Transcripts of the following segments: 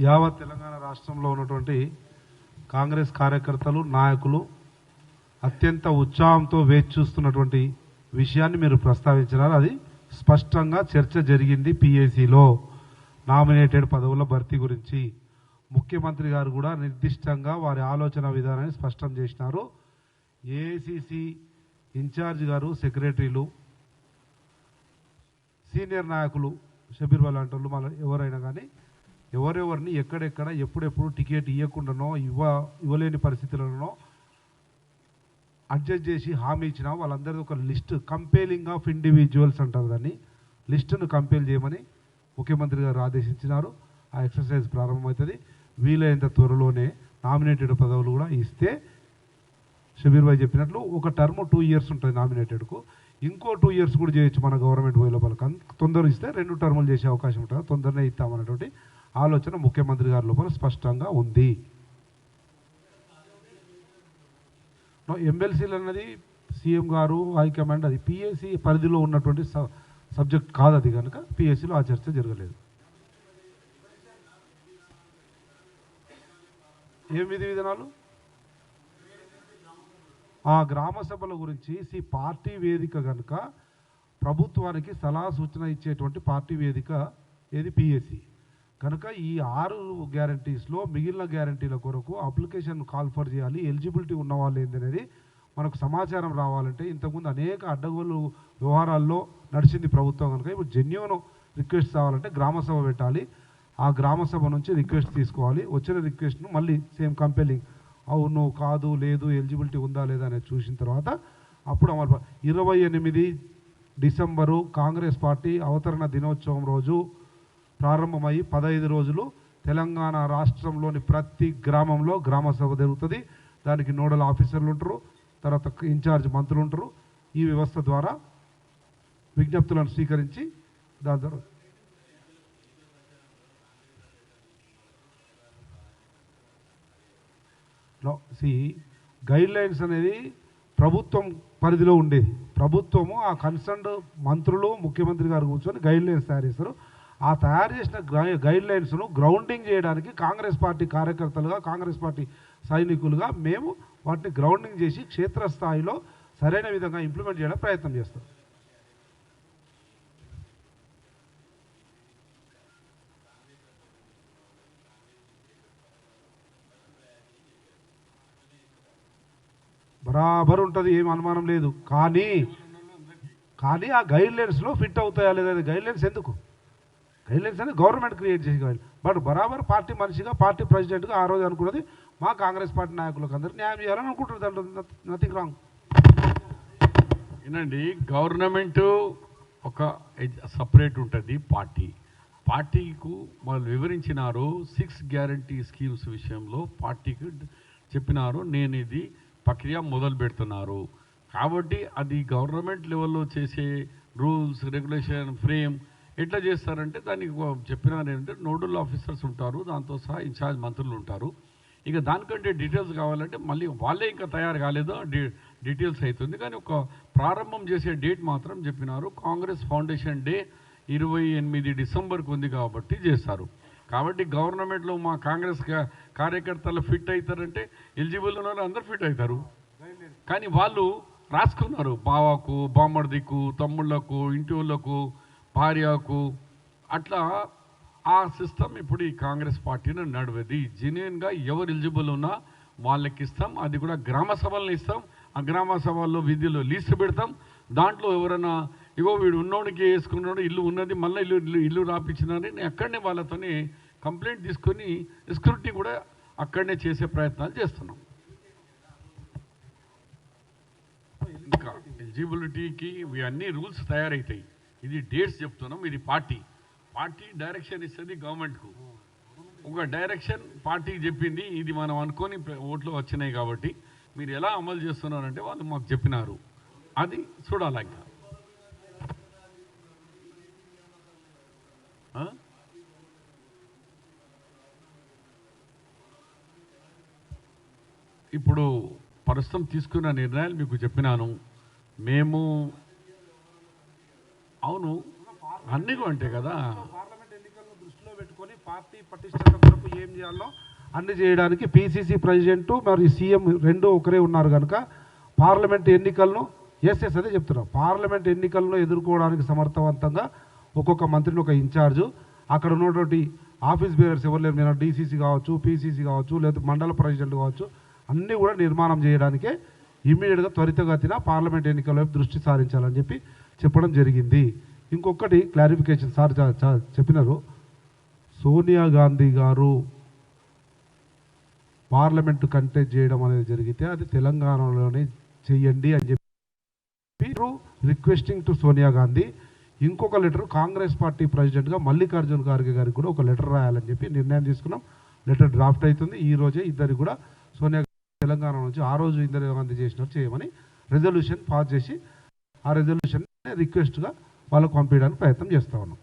యావత్ తెలంగాణ రాష్ట్రంలో ఉన్నటువంటి కాంగ్రెస్ కార్యకర్తలు నాయకులు అత్యంత ఉత్సాహంతో వేచి చూస్తున్నటువంటి విషయాన్ని మీరు ప్రస్తావించినారు. అది స్పష్టంగా చర్చ జరిగింది పిఏసీలో. నామినేటెడ్ పదవుల భర్తీ గురించి ముఖ్యమంత్రి గారు కూడా నిర్దిష్టంగా వారి ఆలోచన విధానాన్ని స్పష్టం చేసినారు. ఏఐసిసి ఇన్ఛార్జ్ గారు సెక్రటరీలు సీనియర్ నాయకులు షబీర్ లాంటి వాళ్ళు ఎవరైనా కానీ ఎవరెవరిని ఎక్కడెక్కడ ఎప్పుడెప్పుడు టికెట్ ఇవ్వకుండానో ఇవ్వ ఇవ్వలేని పరిస్థితులలోనో అడ్జస్ట్ చేసి హామీ ఇచ్చిన వాళ్ళందరిది ఒక లిస్ట్ కంపేలింగ్ ఆఫ్ ఇండివిజువల్స్ అంటారు దాన్ని. లిస్టును కంపేల్ చేయమని ముఖ్యమంత్రి గారు ఆదేశించినారు. ఆ ఎక్సర్సైజ్ ప్రారంభమవుతుంది. వీలైనంత త్వరలోనే నామినేటెడ్ పదవులు కూడా ఇస్తే షబీర్ భాయ్ చెప్పినట్లు ఒక టర్మ్ టూ ఇయర్స్ ఉంటుంది నామినేటెడ్కు. ఇంకో టూ ఇయర్స్ కూడా చేయొచ్చు మన గవర్నమెంట్ పోయే లోపల. కన్- ఇస్తే రెండు టర్ములు చేసే అవకాశం ఉంటుంది. తొందరనే ఇస్తామన్నటువంటి ఆలోచన ముఖ్యమంత్రి గారి లోపల స్పష్టంగా ఉంది. ఎమ్మెల్సీలు అన్నది సీఎం గారు హైకమాండ్ అది పిఎస్సి పరిధిలో ఉన్నటువంటి సబ్జెక్ట్ కాదు అది కనుక పిఎస్సిలో ఆ చర్చ జరగలేదు. ఏం విధి విధానాలు? ఆ గ్రామ సభల గురించి సి పార్టీ వేదిక కనుక ప్రభుత్వానికి సలహా సూచన ఇచ్చేటువంటి పార్టీ వేదిక ఏది? పిఎస్సి కనుక ఈ ఆరు గ్యారంటీస్లో మిగిలిన గ్యారంటీల కొరకు అప్లికేషన్ కాల్ ఫర్ చేయాలి. ఎలిజిబిలిటీ ఉన్న వాళ్ళు ఏందనేది మనకు సమాచారం రావాలంటే ఇంతకుముందు అనేక అడ్డగోలు వ్యవహారాల్లో నడిచింది ప్రభుత్వం కనుక ఇప్పుడు జెన్యున్ రిక్వెస్ట్ రావాలంటే గ్రామసభ పెట్టాలి. ఆ గ్రామసభ నుంచి రిక్వెస్ట్ తీసుకోవాలి. వచ్చిన రిక్వెస్ట్ను మళ్ళీ సేమ్ కంపెలింగ్ అవును కాదు లేదు ఎలిజిబిలిటీ ఉందా లేదా అనేది చూసిన తర్వాత అప్పుడు అమలు ఇరవై ఎనిమిది డిసెంబరు కాంగ్రెస్ పార్టీ అవతరణ దినోత్సవం రోజు ప్రారంభమై పదహైదు రోజులు తెలంగాణ రాష్ట్రంలోని ప్రతి గ్రామంలో గ్రామ సభ జరుగుతుంది. దానికి నోడల్ ఆఫీసర్లు ఉంటారు తర్వాత ఇన్ఛార్జ్ మంత్రులు ఉంటారు. ఈ వ్యవస్థ ద్వారా విజ్ఞప్తులను స్వీకరించి దాని ద్వారా సి గైడ్ లైన్స్ అనేది ప్రభుత్వం పరిధిలో ఉండేది. ప్రభుత్వము ఆ కన్సర్న్డ్ మంత్రులు ముఖ్యమంత్రి గారు కూర్చొని గైడ్ లైన్స్ తయారు చేస్తారు. ఆ తయారు చేసిన గైడ్ లైన్స్ను గ్రౌండింగ్ చేయడానికి కాంగ్రెస్ పార్టీ కార్యకర్తలుగా కాంగ్రెస్ పార్టీ సైనికులుగా మేము వాటిని గ్రౌండింగ్ చేసి క్షేత్రస్థాయిలో సరైన విధంగా ఇంప్లిమెంట్ చేయడం ప్రయత్నం చేస్తాం. బరాబర్ ఉంటుంది ఏం అనుమానం లేదు. కానీ కానీ ఆ గైడ్ లైన్స్లో ఫిట్ అవుతాయా లేదా గైడ్ లైన్స్ ఎందుకు? గైడ్లైన్స్ అనేది గవర్నమెంట్ క్రియేట్ చేసి గైడ్ బట్ బరాబర్ పార్టీ మనిషిగా పార్టీ ప్రెసిడెంట్గా ఆ రోజు అనుకున్నది మా కాంగ్రెస్ పార్టీ నాయకులకు అందరూ న్యాయం చేయాలని అనుకుంటారు దాంట్లో నథింగ్ రాంగ్ వినండి గవర్నమెంట్ ఒక సపరేట్ ఉంటుంది పార్టీ. పార్టీకు వాళ్ళు వివరించినారు సిక్స్ గ్యారంటీ స్కీమ్స్ విషయంలో పార్టీకి చెప్పినారు నేను ఇది ప్రక్రియ మొదలు పెడుతున్నారు. కాబట్టి అది గవర్నమెంట్ లెవెల్లో చేసే రూల్స్ రెగ్యులేషన్ ఫ్రేమ్ ఎట్లా చేస్తారంటే దానికి ఒక ఏంటంటే నోడల్ ఆఫీసర్స్ ఉంటారు దాంతో సహా ఇన్ఛార్జ్ మంత్రులు ఉంటారు. ఇక దానికంటే డీటెయిల్స్ కావాలంటే మళ్ళీ వాళ్ళే ఇంకా తయారు కాలేదో డీటెయిల్స్ అవుతుంది కానీ ఒక ప్రారంభం చేసే డేట్ మాత్రం చెప్పినారు. కాంగ్రెస్ ఫౌండేషన్ డే ఇరవై ఎనిమిది డిసెంబర్కి ఉంది కాబట్టి చేస్తారు. కాబట్టి గవర్నమెంట్లో మా కాంగ్రెస్ కార్యకర్తలు ఫిట్ అవుతారంటే ఎలిజిబుల్ ఉన్న అందరు ఫిట్ అవుతారు. కానీ వాళ్ళు రాసుకున్నారు బావాకు బామ్మర్దికు తమ్ముళ్ళకు ఇంటి వాళ్ళకు భార్యకు అట్లా ఆ సిస్టమ్ ఇప్పుడు ఈ కాంగ్రెస్ పార్టీని నడివేది. జెన్యున్గా ఎవరు ఎలిజిబుల్ ఉన్నా వాళ్ళకి ఇస్తాం. అది కూడా గ్రామ సభలను ఇస్తాం. ఆ గ్రామ సభల్లో విధిలో లీస్ట్ పెడతాం. దాంట్లో ఎవరైనా ఇగో వీడు ఉన్నోడికి వేసుకున్నాడు ఇల్లు ఉన్నది మళ్ళీ ఇల్లు ఇల్లు ఇల్లు రాపించినారని అక్కడనే వాళ్ళతోనే కంప్లైంట్ తీసుకొని స్క్రూటీ కూడా అక్కడనే చేసే ప్రయత్నాలు చేస్తున్నాం. ఇంకా ఎలిజిబిలిటీకి ఇవి అన్ని రూల్స్ తయారవుతాయి ఇది డేట్స్ చెప్తున్నాం ఇది పార్టీ. పార్టీ డైరెక్షన్ ఇస్తుంది గవర్నమెంట్కు. ఒక డైరెక్షన్ పార్టీకి చెప్పింది ఇది మనం అనుకొని ఓట్లు వచ్చినాయి కాబట్టి. మీరు ఎలా అమలు చేస్తున్నారంటే వాళ్ళు మాకు చెప్పినారు. అది చూడాలి ఇంకా? ఇప్పుడు ప్రస్తుతం తీసుకున్న నిర్ణయాలు మీకు చెప్పినాను. మేము అవును. అన్నీ అంటే కదా? పార్లమెంట్ ఎన్నికలను దృష్టిలో పెట్టుకొని పార్టీ పటిష్టత కొరకు ఏం చేయాలో అన్ని చేయడానికి పిసిసి ప్రెసిడెంట్ మరి సీఎం రెండు ఒకరే ఉన్నారు కనుక పార్లమెంట్ ఎన్నికలను ఎస్ ఎస్ అదే చెప్తున్నా. పార్లమెంట్ ఎన్నికలను ఎదుర్కోవడానికి సమర్థవంతంగా ఒక్కొక్క మంత్రిని ఒక ఇన్ఛార్జు అక్కడ ఉన్నటువంటి ఆఫీస్ బేరర్స్ ఎవరు లేరు మీరు డీసీసీ కావచ్చు పీసీసీ కావచ్చు లేదా మండల ప్రెసిడెంట్ కావచ్చు అన్నీ కూడా నిర్మాణం చేయడానికే ఇమ్మీడియట్గా త్వరితగతిన పార్లమెంట్ ఎన్నికల వైపు దృష్టి సారించాలని చెప్పి చెప్పడం జరిగింది. ఇంకొకటి క్లారిఫికేషన్ సార్ చ- చెప్పినారు. సోనియా గాంధీ గారు పార్లమెంటు కంటెస్ట్ చేయడం అనేది జరిగితే అది తెలంగాణలోనే చెయ్యండి అని చెప్పి రిక్వెస్టింగ్ టు సోనియా గాంధీ. ఇంకొక లెటర్ కాంగ్రెస్ పార్టీ ప్రెసిడెంట్గా మల్లికార్జున్ ఖార్గే గారికి కూడా ఒక లెటర్ రాయాలని చెప్పి నిర్ణయం తీసుకున్నాం. లెటర్ డ్రాఫ్ట్ అవుతుంది. ఈ రోజే ఇద్దరికి కూడా సోనియా తెలంగాణ నుంచి ఆ రోజు ఇందిరా గాంధీ చేసినట్టు చేయమని రెజల్యూషన్ పాస్ చేసి ఆ రెజల్యూషన్ రిక్వెస్ట్గా వాళ్ళకు పంపించడానికి ప్రయత్నం చేస్తూ ఉన్నాం.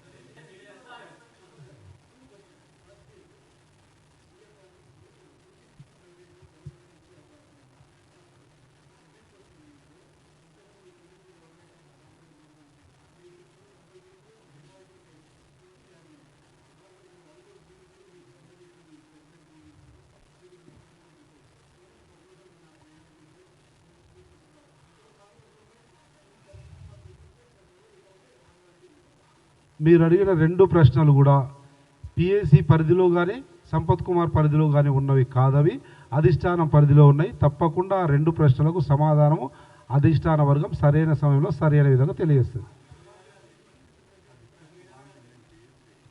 మీరు అడిగిన రెండు ప్రశ్నలు కూడా పిఎస్సి పరిధిలో కానీ సంపత్ కుమార్ పరిధిలో కానీ ఉన్నవి కాదవి. అధిష్టానం పరిధిలో ఉన్నాయి. తప్పకుండా ఆ రెండు ప్రశ్నలకు సమాధానము అధిష్టాన వర్గం సరైన సమయంలో సరైన విధంగా తెలియజేస్తుంది.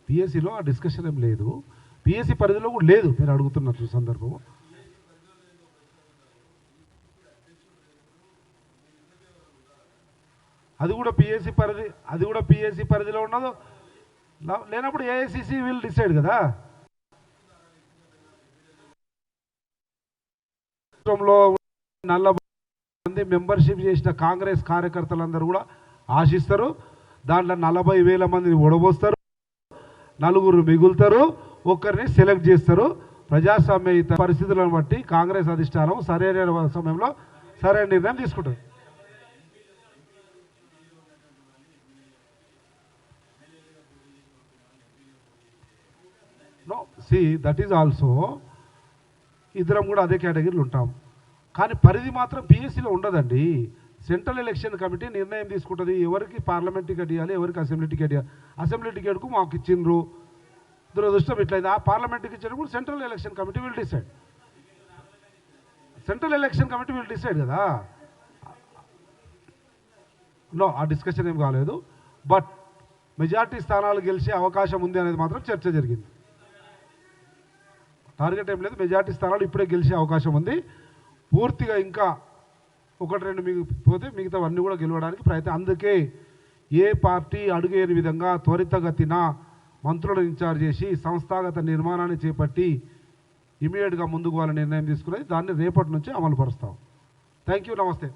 పిఎస్సిలో ఆ డిస్కషన్ ఏం లేదు. పిఎస్సి పరిధిలో కూడా లేదు మీరు అడుగుతున్నట్టు సందర్భము. అది కూడా పిఎస్సి పరిధి అది కూడా పిఎస్సి పరిధిలో ఉన్నదో? లేనప్పుడు ఏఐసిసి విల్ డిసైడ్ కదా? రాష్ట్రంలో నలభై మంది మెంబర్షిప్ చేసిన కాంగ్రెస్ కార్యకర్తలందరూ కూడా ఆశిస్తారు. దాంట్లో నలభై వేల మందిని ఓడబోస్తారు. నలుగురు మిగులుతారు. ఒక్కరిని సెలెక్ట్ చేస్తారు. ప్రజాస్వామ్య పరిస్థితులను బట్టి కాంగ్రెస్ అధిష్టానం సరైన సమయంలో సరైన నిర్ణయం తీసుకుంటుంది no see that is also ఇద్దరం కూడా అదే కేటగిరీలు ఉంటాం. కానీ పరిధి మాత్రం పిఎస్సీలో ఉండదండి. సెంట్రల్ ఎలక్షన్ కమిటీ నిర్ణయం తీసుకుంటుంది. ఎవరికి పార్లమెంట్ టికెట్ ఇవ్వాలి ఎవరికి అసెంబ్లీ టికెట్ ఇవ్వాలి అసెంబ్లీ టికెట్కు మాకు ఇచ్చిండ్రు. దురదృష్టం ఇట్లయింది. ఆ పార్లమెంట్ ఇచ్చినప్పుడు central election committee will decide central election committee will decide కదా. నో ఆ డిస్కషన్ ఏం కాలేదు. బట్ మెజార్టీ స్థానాలు గెలిచే అవకాశం ఉంది అనేది మాత్రం చర్చ జరిగింది. టార్గెట్ ఏం లేదు. మెజార్టీ స్థానాలు ఇప్పుడే గెలిచే అవకాశం ఉంది. పూర్తిగా ఇంకా ఒకటి రెండు మిగి పోతే మిగతావన్నీ కూడా గెలవడానికి ప్రయత్నం. అందుకే ఏ పార్టీ అడుగేని విధంగా త్వరితగతిన మంత్రులను ఇన్ఛార్జ్ చేసి సంస్థాగత నిర్మాణాన్ని చేపట్టి ఇమీడియట్గా ముందుకు వాళ్ళ నిర్ణయం తీసుకునేది. దాన్ని రేపటి నుంచి అమలు పరుస్తాం. థ్యాంక్ యూ నమస్తే.